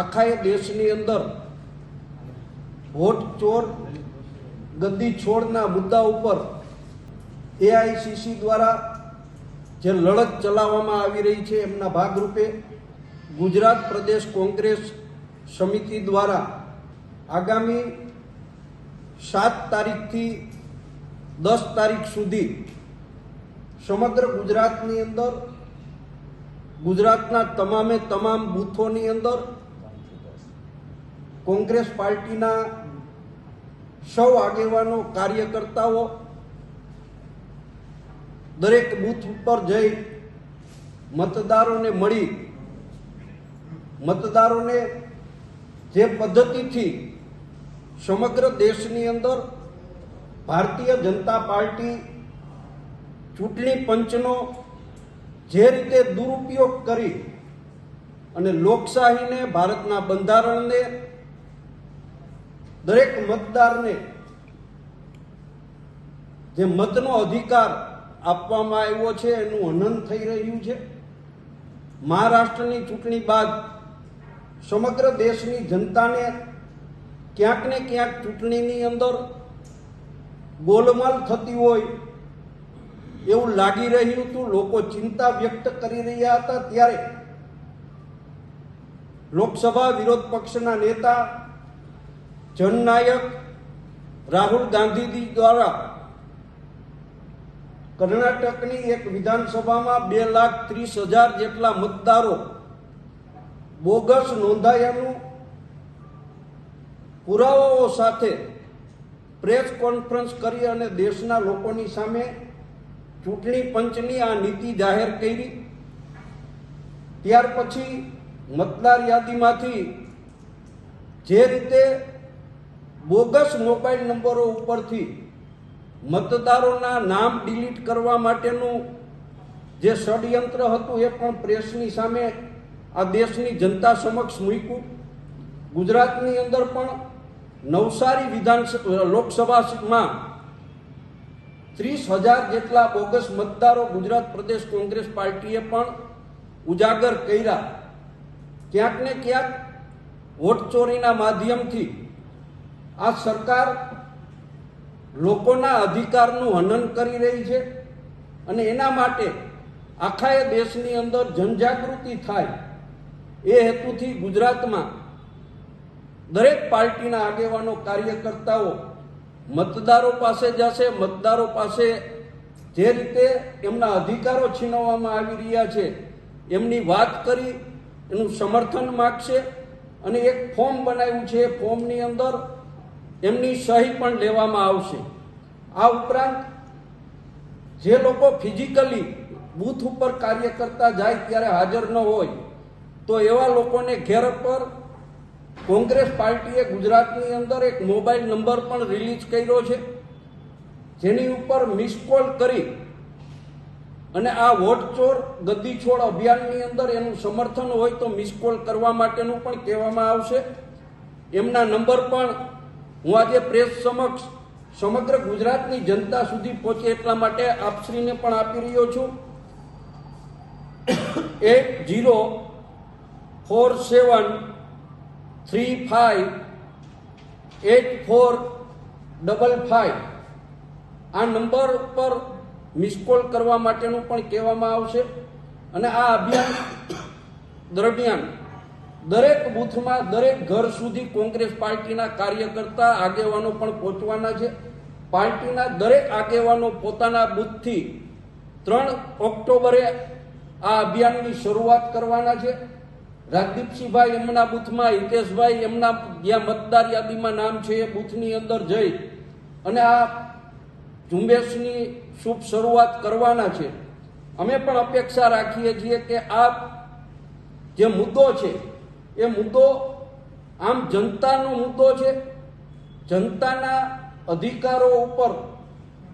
આખા એ દેશની અંદર વોટ ચોર ગદ્દી છોડના મુદ્દા ઉપર એઆઈસીસી દ્વારા જે લડત ચલાવવામાં આવી રહી છે, એમના ભાગરૂપે ગુજરાત પ્રદેશ કોંગ્રેસ સમિતિ દ્વારા આગામી સાત તારીખથી દસ તારીખ સુધી સમગ્ર ગુજરાતની અંદર, ગુજરાતના તમામે તમામ બૂથોની અંદર કોંગ્રેસ પાર્ટીના સૌ આગેવાનો, કાર્યકર્તાઓ, દરેક બૂથ ઉપર જઈ મતદારોને મળી. મતદારોને જે પદ્ધતિથી સમગ્ર દેશની અંદર ભારતીય જનતા પાર્ટી ચૂંટણી પંચનો જે રીતે દુરુપયોગ કરી અને લોકશાહીને ભારતના બંધારણને દરેક મતદારને જે મતનો અધિકાર આપવામાં આવ્યો છે, એનું હનન થઈ રહ્યું છે. મહારાષ્ટ્રની ચૂંટણી બાદ સમગ્ર દેશની જનતાને ક્યાંક ને ક્યાંક ચૂંટણીની અંદર ગોલમાલ થતી હોય એવું લાગી રહ્યું હતું. લોકો ચિંતા વ્યક્ત કરી રહ્યા હતા. ત્યારે લોકસભા વિરોધ પક્ષના નેતા જનનાયક રાહુલ ગાંધીજી દ્વારા કર્ણાટકની એક વિધાનસભામાં બે લાખ ત્રીસ હજાર જેટલા મતદારો બોગસ નોંધાયાનું પુરાવાઓ સાથે પ્રેસ કોન્ફરન્સ કરી અને દેશના લોકોની સામે ચૂંટણી પંચની આ નીતિ જાહેર કરી. ત્યાર પછી મતદાર યાદીમાંથી જે રીતે બોગસ મોબાઈલ નંબરો ઉપરથી મતદારોના નામ ડિલીટ કરવા માટેનું જે ષડયંત્ર હતું એ પણ પ્રેસની સામે આ દેશની જનતા સમક્ષ મૂક્યું. ગુજરાતની અંદર પણ નવસારી વિધાનસભા લોકસભામાં ત્રીસ હજાર જેટલા બોગસ મતદારો ગુજરાત પ્રદેશ કોંગ્રેસ પાર્ટીએ પણ ઉજાગર કર્યા. ક્યાંક ને ક્યાંક વોટ ચોરીના માધ્યમથી આ સરકાર લોકોના અધિકારનું હનન કરી રહી છે અને એના માટે આખા એ દેશની અંદર જનજાગૃતિ થાય એ હેતુથી ગુજરાતમાં દરેક પાર્ટીના આગેવાનો કાર્યકર્તાઓ મતદારો પાસે જશે, મતદારો પાસે જે રીતે એમના અધિકારો છીનવવામાં આવી રહ્યા છે, એમની વાત કરી, એનું સમર્થન માગશે અને એક ફોર્મ બનાવ્યું છે, એ ફોર્મની અંદર એમની સહી પણ લેવામાં આવશે. આ ઉપરાંત જે લોકો ફિઝિકલી બૂથ ઉપર કાર્ય કરતા જાય ત્યારે હાજર ન હોય, તો એવા લોકોને ઘેર પર કોંગ્રેસ પાર્ટીએ ગુજરાતની અંદર એક મોબાઈલ નંબર પણ રિલીઝ કર્યો છે, જેની ઉપર મિસ કોલ કરી અને આ વોટ ચોર ગદ્દી છોડ અભિયાનની અંદર એનું સમર્થન હોય તો મિસ કોલ કરવા માટેનું પણ કહેવામાં આવશે. એમના નંબર પણ હું આજે પ્રેસ સમક્ષ સમગ્ર ગુજરાતની જનતા સુધી પહોંચે એટલા માટે આપશ્રીને પણ આપી રહ્યો છું. Eight zero four seven three five eight four double five આ નંબર પર મિસ કોલ કરવા માટેનું પણ કહેવામાં આવશે. અને આ અભિયાન દરમિયાન દરેક બૂથમાં દરેક ઘર સુધી કોંગ્રેસ પાર્ટીના કાર્યકર્તા આગેવાનો પણ પહોંચવાના છે. પાર્ટીના દરેક આગેવાનો પોતાના બૂથથી ત્રણ ઓક્ટોબરે આ અભિયાનની શરૂઆત કરવાના છે. રાજદીપસિંહભાઈ એમના બૂથમાં, હિતેશભાઈ એમના જ્યાં મતદાર યાદીમાં નામ છે એ બૂથની અંદર જઈ અને આ ઝુંબેશની શુભ શરૂઆત કરવાના છે. અમે પણ અપેક્ષા રાખીએ છીએ કે આ જે મુદ્દો છે એ મુદ્દો આમ જનતાનો મુદ્દો છે. જનતાના અધિકારો ઉપર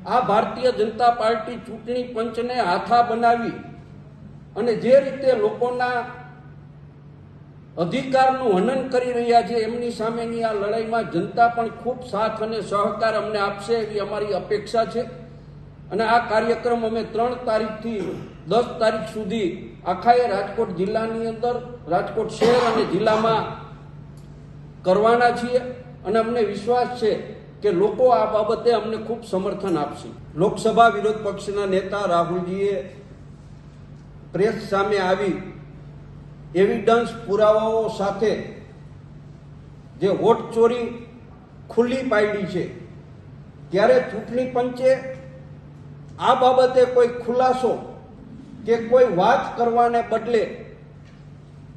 આ ભારતીય જનતા પાર્ટી ચૂંટણી પંચને હાથા બનાવી અને જે રીતે લોકોના અધિકારનું હનન કરી રહ્યા છે, એમની સામેની આ લડાઈમાં જનતા પણ ખૂબ સાથ અને સહકાર અમને આપશે એવી અમારી અપેક્ષા છે. અને આ કાર્યક્રમ અમે ત્રણ તારીખથી દસ તારીખ સુધી આખા એ રાજકોટ જિલ્લાની અંદર, રાજકોટ શહેર અને જિલ્લામાં કરવાના છીએ. અને અમને વિશ્વાસ છે કે લોકો આ બાબતે અમને ખૂબ સમર્થન આપશે. લોકસભા વિરોધ પક્ષના નેતા રાહુલજીએ પ્રેસ સામે આવી એવિડન્સ પુરાવાઓ સાથે જે વોટ ચોરી ખુલ્લી પાડી છે, ત્યારે ચૂંટણી પંચે આ બાબતે કોઈ ખુલાસો કે કોઈ વાત કરવાને બદલે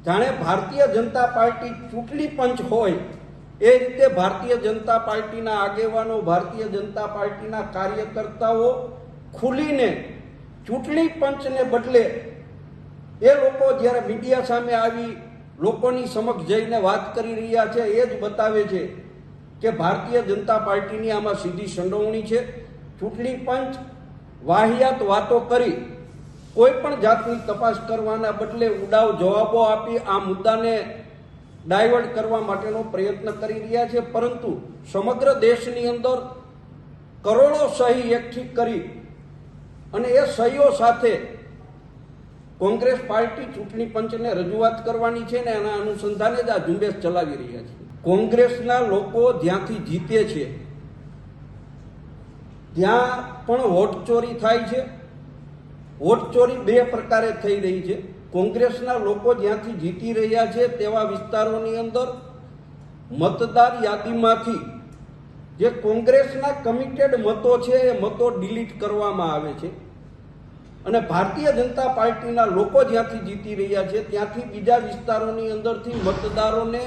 જાણે ભારતીય જનતા પાર્ટી ચૂંટણી પંચ હોય, એ રીતે ભારતીય જનતા પાર્ટીના આગેવાનો, ભારતીય જનતા પાર્ટીના કાર્યકર્તાઓ ખુલીને ચૂંટણી પંચને બદલે એ લોકો જ્યારે મીડિયા સામે આવી, લોકોની સમક્ષ જઈને વાત કરી રહ્યા છે, એ જ બતાવે છે કે ભારતીય જનતા પાર્ટીની આમાં સીધી સંડોવણી છે. ચૂંટણી પંચ વાહિયાત વાતો કરી. કોઈ પણ જાતની તપાસ કરવાના બદલે ઉડાવ જવાબો આપી આ મુદ્દાને ડાયવર્ટ કરવા માટેનો પ્રયત્ન કરી રહ્યા છે. પરંતુ સમગ્ર દેશની અંદર કરોડો સહી એકઠી કરી અને એ સહીઓ સાથે કોંગ્રેસ પાર્ટી ચૂંટણી પંચને રજૂઆત કરવાની છે ને એના અનુસંધાને જ આ ઝુંબેશ ચલાવી રહ્યા છે. કોંગ્રેસના લોકો જ્યાંથી જીતે છે ત્યાં પણ વોટ ચોરી થાય છે. વોટ ચોરી બે પ્રકારે થઈ રહી છે. કોંગ્રેસના લોકો જ્યાંથી જીતી રહ્યા છે તેવા વિસ્તારોની અંદર મતદાર યાદીમાંથી જે કોંગ્રેસના કમિટેડ મતો છે એ મતો ડિલીટ કરવામાં આવે છે. અને ભારતીય જનતા પાર્ટીના લોકો જ્યાંથી જીતી રહ્યા છે ત્યાંથી બીજા વિસ્તારોની અંદરથી મતદારોને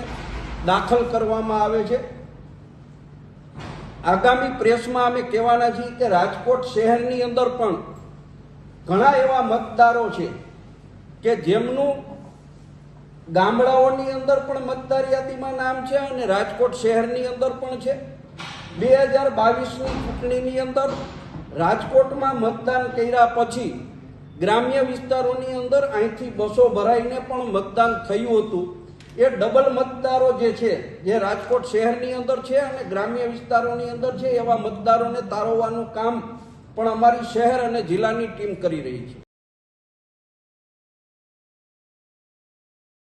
દાખલ કરવામાં આવે છે. આગામી પ્રેસમાં અમે કહેવાના છીએ કે રાજકોટ શહેરની અંદર પણ ઘણા એવા મતદારો છે કે જેમનું ગામડાઓની અંદર પણ મતદાર યાદીમાં નામ છે અને રાજકોટ શહેરની અંદર પણ છે. બે હજાર બાવીસની ચૂંટણીની અંદર રાજકોટમાં મતદાન કર્યા પછી ગ્રામ્ય વિસ્તારોની અંદર અહીંથી બસો ભરાઈને પણ મતદાન થયું હતું. એ ડબલ મતદારો જે છે, જે રાજકોટ શહેરની અંદર છે અને ગ્રામ્ય વિસ્તારોની અંદર છે, એવા મતદારોને તારવવાનું કામ પણ અમારી શહેર અને જિલ્લાની ટીમ કરી રહી છે.